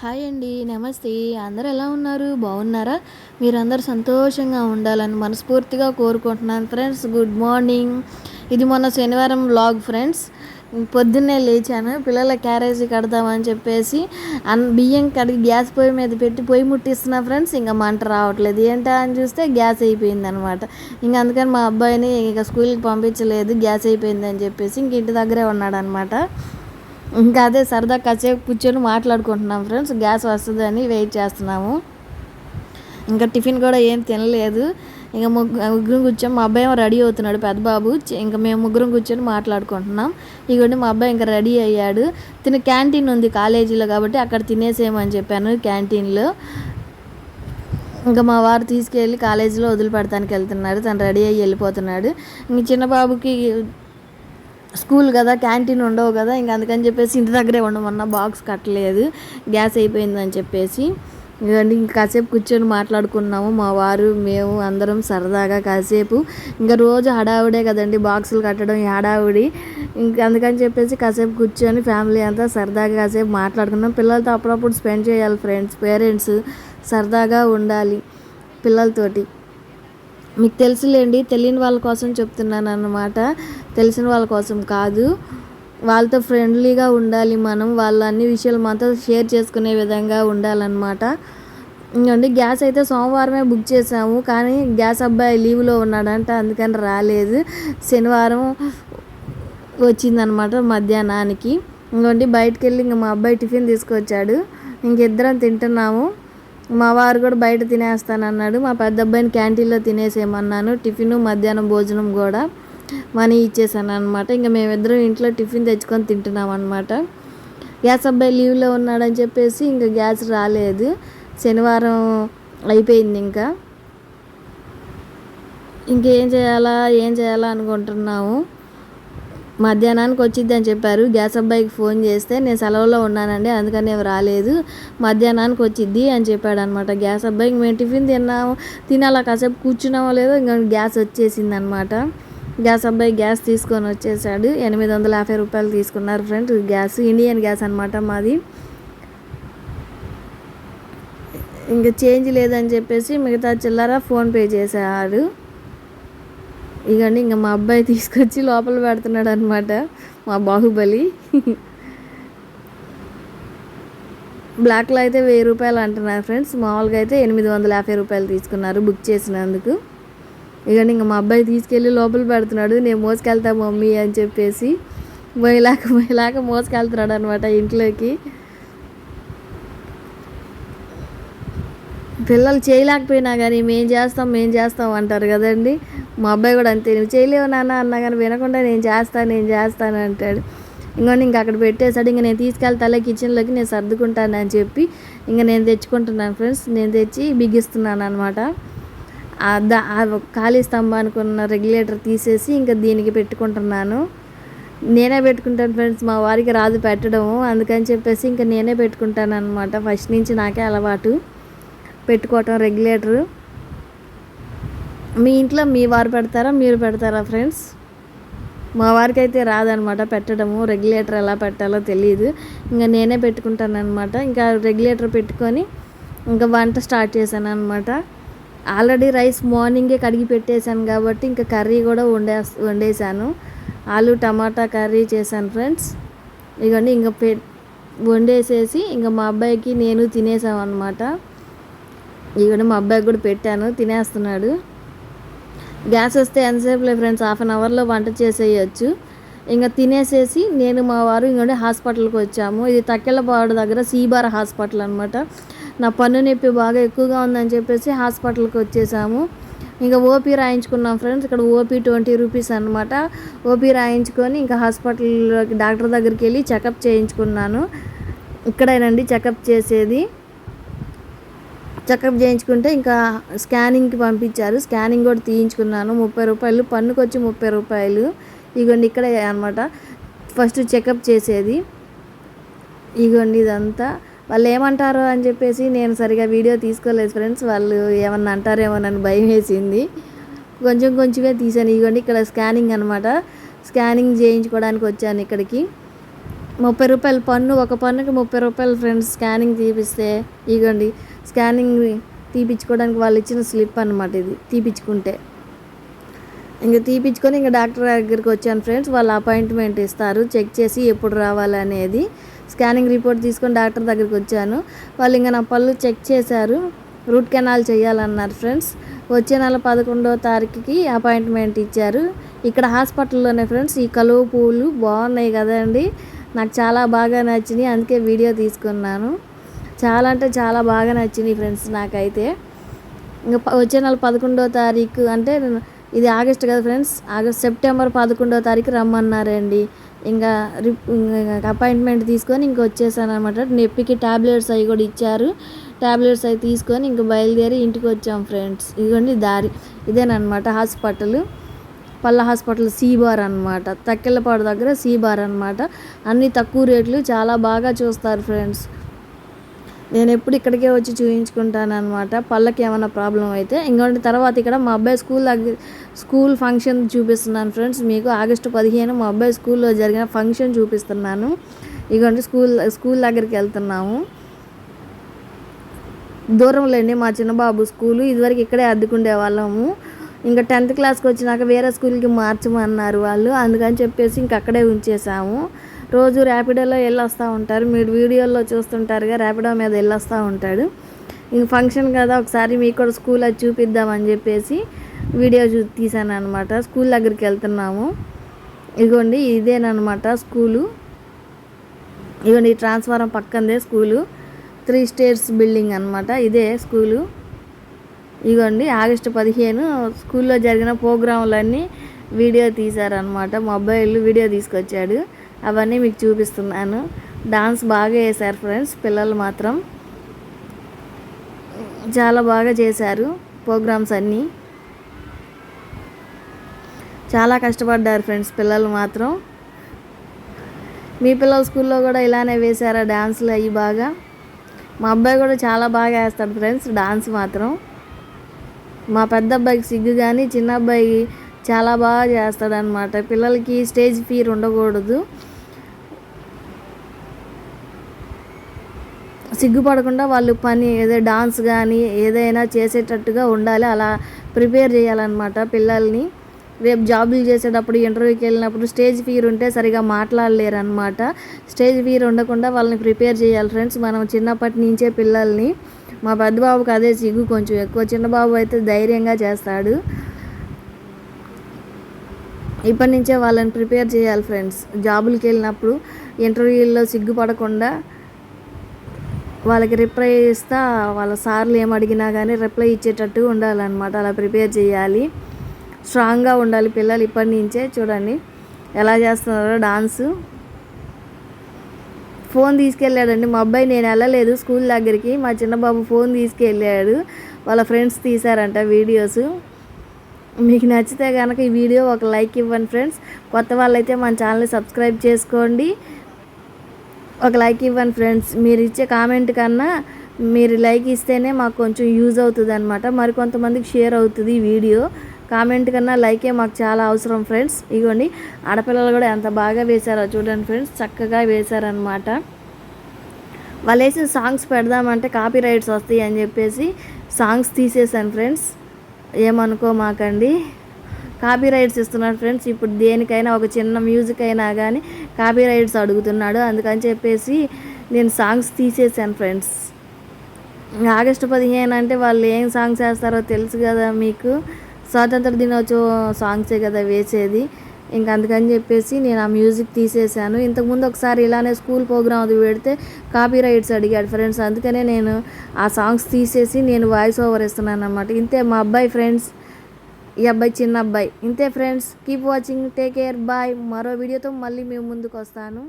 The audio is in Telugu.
హాయ్ అండి నమస్తే. అందరు ఎలా ఉన్నారు? బాగున్నారా? మీరందరూ సంతోషంగా ఉండాలని మనస్ఫూర్తిగా కోరుకుంటున్నాను ఫ్రెండ్స్. Good morning. ఇది మొన్న శనివారం వ్లాగ్ ఫ్రెండ్స్. పొద్దున్నే లేచాను. పిల్లల క్యారేజీ కడదామని చెప్పేసి అన్ బియ్యం కడిగి గ్యాస్ పొయ్యి మీద పెట్టి పొయ్యి ముట్టిస్తున్నా ఫ్రెండ్స్. ఇంకా మంట రావట్లేదు. ఏంటా అని చూస్తే గ్యాస్ అయిపోయింది అనమాట ఇంకా అందుకని మా అబ్బాయిని ఇంకా స్కూల్కి పంపించలేదు. గ్యాస్ అయిపోయింది అని చెప్పేసి ఇంక ఇంటి దగ్గరే ఉన్నాడనమాట. ఇంకా అదే సరదా కాసేపు కూర్చొని మాట్లాడుకుంటున్నాం ఫ్రెండ్స్. గ్యాస్ వస్తుందని వెయిట్ చేస్తున్నాము. ఇంకా టిఫిన్ కూడా ఏం తినలేదు. ఇంకా ముగ్గురం కూర్చొని మా అబ్బాయి రెడీ అవుతున్నాడు పెద్ద బాబు. ఇంకా మేము ముగ్గురం కూర్చొని మాట్లాడుకుంటున్నాం. ఇగోండి మా అబ్బాయి ఇంకా రెడీ అయ్యాడు. తిన క్యాంటీన్ ఉంది కాలేజీలో కాబట్టి అక్కడ తినేసేయమని చెప్పాను క్యాంటీన్లో. ఇంకా మా వారు తీసుకెళ్ళి కాలేజీలో వదిలిపెడతానికి వెళ్తున్నాడు. తను రెడీ అయ్యి వెళ్ళిపోతున్నాడు. ఇంక చిన్న బాబుకి స్కూల్ కదా క్యాంటీన్ ఉండవు కదా ఇంకా అందుకని చెప్పేసి ఇంటి దగ్గరే ఉండమన్నా బాక్స్ కట్టలేదు గ్యాస్ అయిపోయిందని చెప్పేసి. ఇదండి ఇంకా కాసేపు కూర్చొని మాట్లాడుకున్నాము మా వారు మేము అందరం సరదాగా కాసేపు. ఇంకా రోజు హడావుడే కదండి బాక్సులు కట్టడం హడావుడి. ఇంకా అందుకని చెప్పేసి కాసేపు కూర్చొని ఫ్యామిలీ అంతా సరదాగా కాసేపు మాట్లాడుకున్నాం. పిల్లలతో అప్పుడప్పుడు స్పెండ్ చేయాలి ఫ్రెండ్స్ పేరెంట్స్ సరదాగా ఉండాలి పిల్లలతోటి. మీకు తెలుసులేండి తెలియని వాళ్ళ కోసం చెప్తున్నాను అన్నమాట తెలిసిన వాళ్ళ కోసం కాదు. వాళ్ళతో ఫ్రెండ్లీగా ఉండాలి మనం. వాళ్ళ అన్ని విషయాలు మాతో షేర్ చేసుకునే విధంగా ఉండాలన్నమాట. ఇంకండి గ్యాస్ అయితే సోమవారమే బుక్ చేసాము కానీ గ్యాస్ అబ్బాయి లీవ్లో ఉన్నాడంట అందుకని రాలేదు. శనివారం వచ్చిందనమాట మధ్యాహ్నానికి. ఇంకోండి బయటకు వెళ్ళి ఇంక మా అబ్బాయి టిఫిన్ తీసుకొచ్చాడు. ఇంకిద్దరం తింటున్నాము. మా వారు కూడా బయట తినేస్తానన్నాడు. మా పెద్ద అబ్బాయిని క్యాంటీన్లో తినేసేయమన్నాను. టిఫిన్ మధ్యాహ్నం భోజనం కూడా మనీ ఇచ్చేసాను అనమాట ఇంకా మేమిద్దరం ఇంట్లో టిఫిన్ తెచ్చుకొని తింటున్నాం అనమాట గ్యాస్ అబ్బాయి లీవ్లో ఉన్నాడని చెప్పేసి ఇంకా గ్యాస్ రాలేదు. శనివారం అయిపోయింది ఇంకా. ఇంకేం చేయాలా ఏం చేయాలా అనుకుంటున్నాము మధ్యాహ్నానికి వచ్చిద్ది అని చెప్పారు. గ్యాస్ అబ్బాయికి ఫోన్ చేస్తే నేను సెలవులో ఉన్నానండి అందుకని నేను రాలేదు. మధ్యాహ్నానికి వచ్చిద్ది అని చెప్పాడు అనమాట గ్యాస్ అబ్బాయికి మేము టిఫిన్ తిన్నాము. తినాలా కాసేపు కూర్చున్నామో లేదో ఇంకా గ్యాస్ వచ్చేసింది అనమాట గ్యాస్ అబ్బాయి గ్యాస్ తీసుకొని వచ్చేసాడు. ఎనిమిది వందల యాభై రూపాయలు తీసుకున్నారు ఫ్రెండ్ గ్యాస్ ఇండియన్ గ్యాస్ అనమాట మాది. ఇంకా చేంజ్ లేదని చెప్పేసి మిగతా చిల్లర ఫోన్పే చేశాడు. ఇకండి ఇంకా మా అబ్బాయి తీసుకొచ్చి లోపల పెడుతున్నాడు అనమాట మా బాహుబలి. బ్లాక్లో అయితే వెయ్యి రూపాయలు అంటున్నారు ఫ్రెండ్స్. మామూలుగా అయితే ఎనిమిది వందల యాభై రూపాయలు తీసుకున్నారు బుక్ చేసినందుకు. ఇకండి ఇంకా మా అబ్బాయి తీసుకెళ్ళి లోపల పెడుతున్నాడు నేను మోసుకెళ్తా మమ్మీ అని చెప్పేసి పోయేలాక పోయేలాక మోసుకెళ్తున్నాడు అనమాట ఇంట్లోకి. పిల్లలు చేయలేకపోయినా కానీ మేము చేస్తాం మేం చేస్తాం అంటారు కదండి. మా అబ్బాయి కూడా అంతే నువ్వు చేయలేవు నాన్న అన్నా కానీ వినకుండా నేను చేస్తాను నేను చేస్తాను అంటాడు. ఇంకోటి ఇంక అక్కడ పెట్టేశాడు ఇంక నేను తీసుకెళ్తాలే కిచెన్లోకి నేను సర్దుకుంటాను అని చెప్పి ఇంక నేను తెచ్చుకుంటున్నాను ఫ్రెండ్స్ నేను తెచ్చి బిగిస్తున్నాను అనమాట దా ఖాళీ స్తంభానికి ఉన్న రెగ్యులేటర్ తీసేసి ఇంకా దీనికి పెట్టుకుంటున్నాను. నేనే పెట్టుకుంటాను ఫ్రెండ్స్ మా వారికి రాదు పెట్టడము అందుకని చెప్పేసి ఇంకా నేనే పెట్టుకుంటాను అనమాట ఫస్ట్ నుంచి నాకే అలవాటు. పెట్టుకోవటం రెగ్యులేటరు. మీ ఇంట్లో మీ వారు పెడతారా మీరు పెడతారా ఫ్రెండ్స్? మా వారికి అయితే రాదనమాట పెట్టడము. రెగ్యులేటర్ ఎలా పెట్టాలో తెలియదు ఇంకా నేనే పెట్టుకుంటానమాట ఇంకా రెగ్యులేటర్ పెట్టుకొని ఇంకా వంట స్టార్ట్ చేశాను అనమాట ఆల్రెడీ రైస్ మార్నింగే కడిగి పెట్టేశాను కాబట్టి ఇంకా కర్రీ కూడా వండే వండేసాను ఆలు టమాటా కర్రీ చేశాను ఫ్రెండ్స్. ఇవన్నీ ఇంకా పె వండేసేసి ఇంకా మా అబ్బాయికి నేను తినేసాం అనమాట ఇవన్నీ మా అబ్బాయికి కూడా పెట్టాను. తినేస్తున్నాడు. గ్యాస్ వస్తే ఎంతసేపులే ఫ్రెండ్స్? హాఫ్ అన్ అవర్లో వంట చేసేయచ్చు. ఇంకా తినేసేసి నేను మా వారు ఇంకొంటే హాస్పిటల్కి వచ్చాము. ఇది తక్కెళ్ళపాడు దగ్గర సీబార్ హాస్పిటల్ అనమాట నా పన్ను నొప్పి బాగా ఎక్కువగా ఉందని చెప్పేసి హాస్పిటల్కి వచ్చేసాము. ఇంకా ఓపీ రాయించుకున్నాం ఫ్రెండ్స్. ఇక్కడ ఓపీ ట్వంటీ రూపీస్ అనమాట ఓపీ రాయించుకొని ఇంకా హాస్పిటల్లోకి డాక్టర్ దగ్గరికి వెళ్ళి చెకప్ చేయించుకున్నాను. ఇక్కడేనండి చెకప్ చేసేది. చెకప్ చేయించుకుంటే ఇంకా స్కానింగ్కి పంపించారు. స్కానింగ్ కూడా తీయించుకున్నాను. ముప్పై రూపాయలు. పన్నుకు వచ్చి ముప్పై రూపాయలు. ఇగోండి ఇక్కడే అనమాట ఫస్ట్ చెకప్ చేసేది. ఇగోండి ఇదంతా. వాళ్ళు ఏమంటారు అని చెప్పేసి నేను సరిగా వీడియో తీసుకోలేదు ఫ్రెండ్స్. వాళ్ళు ఏమన్నా అంటారేమోనని భయం వేసింది. కొంచెం కొంచెమే తీసాను ఇగోండి ఇక్కడ స్కానింగ్ అనమాట స్కానింగ్ చేయించుకోవడానికి వచ్చాను ఇక్కడికి. ముప్పై రూపాయలు పన్ను ఒక పన్నుకి ముప్పై రూపాయలు ఫ్రెండ్స్ స్కానింగ్ తీపిస్తే ఇగోండి స్కానింగ్ తీపించుకోవడానికి వాళ్ళు ఇచ్చిన స్లిప్ అనమాట ఇది తీపించుకుంటే ఇంకా తీపించుకొని ఇంకా డాక్టర్ దగ్గరికి వచ్చాను ఫ్రెండ్స్ వాళ్ళు అపాయింట్మెంట్ ఇస్తారు చెక్ చేసి ఎప్పుడు రావాలనేది స్కానింగ్ రిపోర్ట్ తీసుకొని డాక్టర్ దగ్గరికి వచ్చాను. వాళ్ళు ఇంకా నా పళ్ళు చెక్ చేశారు రూట్ కెనాల్ చేయాలన్నారు ఫ్రెండ్స్ వచ్చే నెల పదకొండవ తారీఖుకి అపాయింట్మెంట్ ఇచ్చారు. ఇక్కడ హాస్పిటల్లోనే ఫ్రెండ్స్ ఈ కలువ పువ్వులు బాగున్నాయి కదండి. నాకు చాలా బాగా నచ్చినాయి అందుకే వీడియో తీసుకున్నాను. చాలా అంటే చాలా బాగా నచ్చినాయి ఫ్రెండ్స్ నాకైతే. ఇంకా వచ్చే నెల పదకొండో తారీఖు అంటే ఇది ఆగస్ట్ కదా ఫ్రెండ్స్? ఆగస్ట్ సెప్టెంబర్ పదకొండో తారీఖు రమ్మన్నారండి. ఇంకా రిప్ అపాయింట్మెంట్ తీసుకొని ఇంక వచ్చేసాను అనమాట నొప్పికి టాబ్లెట్స్ అవి కూడా ఇచ్చారు. ట్యాబ్లెట్స్ అవి తీసుకొని ఇంక బయలుదేరి ఇంటికి వచ్చాం ఫ్రెండ్స్. ఇదిగోండి దారి. ఇదేనమాట హాస్పిటల్. పల్ల హాస్పిటల్ సీ బార్ అనమాట తక్కెళ్ళపాడు దగ్గర సి బార్ అనమాట అన్ని తక్కువ రేట్లు చాలా బాగా చూస్తారు ఫ్రెండ్స్. నేను ఎప్పుడు ఇక్కడికే వచ్చి చూపించుకుంటాను అనమాట పళ్ళకి ఏమైనా ప్రాబ్లం అయితే ఇంకోటి తర్వాత ఇక్కడ మా అబ్బాయి స్కూల్ దగ్గర స్కూల్ ఫంక్షన్ చూపిస్తున్నాను ఫ్రెండ్స్ మీకు. ఆగస్టు పదిహేను మా అబ్బాయి స్కూల్లో జరిగిన ఫంక్షన్ చూపిస్తున్నాను. ఇగోండి స్కూల్ స్కూల్ దగ్గరికి వెళ్తున్నాము. దూరంలోండి మా చిన్నబాబు స్కూలు. ఇదివరకు ఇక్కడే అద్దుకుండే వాళ్ళము ఇంకా టెన్త్ క్లాస్కి వచ్చినాక వేరే స్కూల్కి మార్చమన్నారు వాళ్ళు. అందుకని చెప్పేసి ఇంక అక్కడే ఉంచేసాము రోజు ర్యాపిడోలో వెళ్ళొస్తూ ఉంటారు. మీరు వీడియోలో చూస్తుంటారుగా ర్యాపిడో మీద వెళ్ళొస్తూ ఉంటాడు. ఇంక ఫంక్షన్ కదా ఒకసారి మీకు కూడా స్కూల్ అది చూపిద్దామని చెప్పేసి వీడియో చూ తీసాను అనమాట స్కూల్ దగ్గరికి వెళ్తున్నాము. ఇదిగోండి ఇదేనమాట స్కూలు. ఇదిగోండి ఈ ట్రాన్స్ఫారం పక్కందే స్కూలు. త్రీ స్టేర్స్ బిల్డింగ్ అనమాట ఇదే స్కూలు. ఇదిగోండి ఆగస్టు పదిహేను స్కూల్లో జరిగిన ప్రోగ్రాంలన్నీ వీడియో తీశారనమాట మా అబ్బాయిలు వీడియో తీసుకొచ్చాడు. అవన్నీ మీకు చూపిస్తున్నాను. డాన్స్ బాగా వేశారు ఫ్రెండ్స్ పిల్లలు మాత్రం. చాలా బాగా చేశారు ప్రోగ్రామ్స్ అన్నీ. చాలా కష్టపడ్డారు ఫ్రెండ్స్ పిల్లలు మాత్రం. మీ పిల్లల స్కూల్లో కూడా ఇలానే వేశారా డాన్సులు అవి బాగా? మా అబ్బాయి కూడా చాలా బాగా వేస్తాడు ఫ్రెండ్స్ డాన్స్ మాత్రం. మా పెద్ద అబ్బాయికి సిగ్గు కానీ చిన్న అబ్బాయి చాలా బాగా చేస్తాడనమాట పిల్లలకి స్టేజ్ ఫీర్ ఉండకూడదు. సిగ్గుపడకుండా వాళ్ళు పని ఏదో డాన్స్ కానీ ఏదైనా చేసేటట్టుగా ఉండాలి. అలా ప్రిపేర్ చేయాలన్నమాట పిల్లల్ని. రేపు జాబులు చేసేటప్పుడు ఇంటర్వ్యూకి వెళ్ళినప్పుడు స్టేజ్ ఫీర్ ఉంటే సరిగా మాట్లాడలేరు అనమాట స్టేజ్ ఫీర్ ఉండకుండా వాళ్ళని ప్రిపేర్ చేయాలి ఫ్రెండ్స్. మనం చిన్నప్పటి నుంచే పిల్లల్ని మా పెద్దబాబుకి అదే సిగ్గు కొంచెం ఎక్కువ. చిన్న బాబు అయితే ధైర్యంగా చేస్తాడు. ఇప్పటి నుంచే వాళ్ళని ప్రిపేర్ చేయాలి ఫ్రెండ్స్. జాబులకి వెళ్ళినప్పుడు ఇంటర్వ్యూల్లో సిగ్గుపడకుండా వాళ్ళకి రిప్లై ఇస్తా వాళ్ళ సార్లు ఏం అడిగినా కానీ రిప్లై ఇచ్చేటట్టు ఉండాలన్నమాట. అలా ప్రిపేర్ చేయాలి. స్ట్రాంగ్గా ఉండాలి పిల్లలు ఇప్పటి నుంచే. చూడండి ఎలా చేస్తున్నారో డాన్సు. ఫోన్ తీసుకెళ్ళాడండి. మా అబ్బాయి నేను వెళ్ళలేదు స్కూల్ దగ్గరికి. మా చిన్న బాబు ఫోన్ తీసుకెళ్ళాడు. వాళ్ళ ఫ్రెండ్స్ తీశారంట వీడియోస్. మీకు నచ్చితే కనుక ఈ వీడియో ఒక లైక్ ఇవ్వండి ఫ్రెండ్స్. కొత్త వాళ్ళైతే మన ఛానల్ని సబ్స్క్రైబ్ చేసుకోండి. ఒక లైక్ ఇవ్వండి ఫ్రెండ్స్. మీరు ఇచ్చే కామెంట్ కన్నా మీరు లైక్ ఇస్తేనే మాకు కొంచెం యూజ్ అవుతుంది అనమాట మరి కొంతమందికి షేర్ అవుతుంది ఈ వీడియో. కామెంట్ కన్నా లైకే మాకు చాలా అవసరం ఫ్రెండ్స్. ఇగోండి ఆడపిల్లలు కూడా ఎంత బాగా వేశారో చూడండి ఫ్రెండ్స్ చక్కగా వేశారనమాట వాళ్ళు వేసిన సాంగ్స్ పెడదామంటే కాపీ రైట్స్ వస్తాయి అని చెప్పేసి సాంగ్స్ తీసేసాను ఫ్రెండ్స్. ఏమనుకో మాకండి. కాపీ రైట్స్ ఇస్తున్నాడు ఫ్రెండ్స్ ఇప్పుడు దేనికైనా ఒక చిన్న మ్యూజిక్ అయినా కానీ కాపీ రైట్స్ అడుగుతున్నాడు. అందుకని చెప్పేసి నేను సాంగ్స్ తీసేసాను ఫ్రెండ్స్. ఆగస్టు పదిహేను అంటే వాళ్ళు ఏం సాంగ్స్ వేస్తారో తెలుసు కదా మీకు. స్వాతంత్ర దినోత్సవం సాంగ్సే కదా వేసేది. ఇంక అందుకని చెప్పేసి నేను ఆ మ్యూజిక్ తీసేసాను ఇంతకుముందు ఒకసారి ఇలానే స్కూల్ ప్రోగ్రామ్ అది పెడితే కాపీ రైట్స్ అడిగాడు ఫ్రెండ్స్. అందుకనే నేను ఆ సాంగ్స్ తీసేసి నేను వాయిస్ ఓవర్ ఇస్తున్నాను అనమాట ఇంతే మా అబ్బాయి ఫ్రెండ్స్ ఈ అబ్బాయి చిన్న అబ్బాయి. ఇంతే friends keep watching take care bye మరో వీడియోతో మళ్ళీ మేము ముందుకు వస్తాను.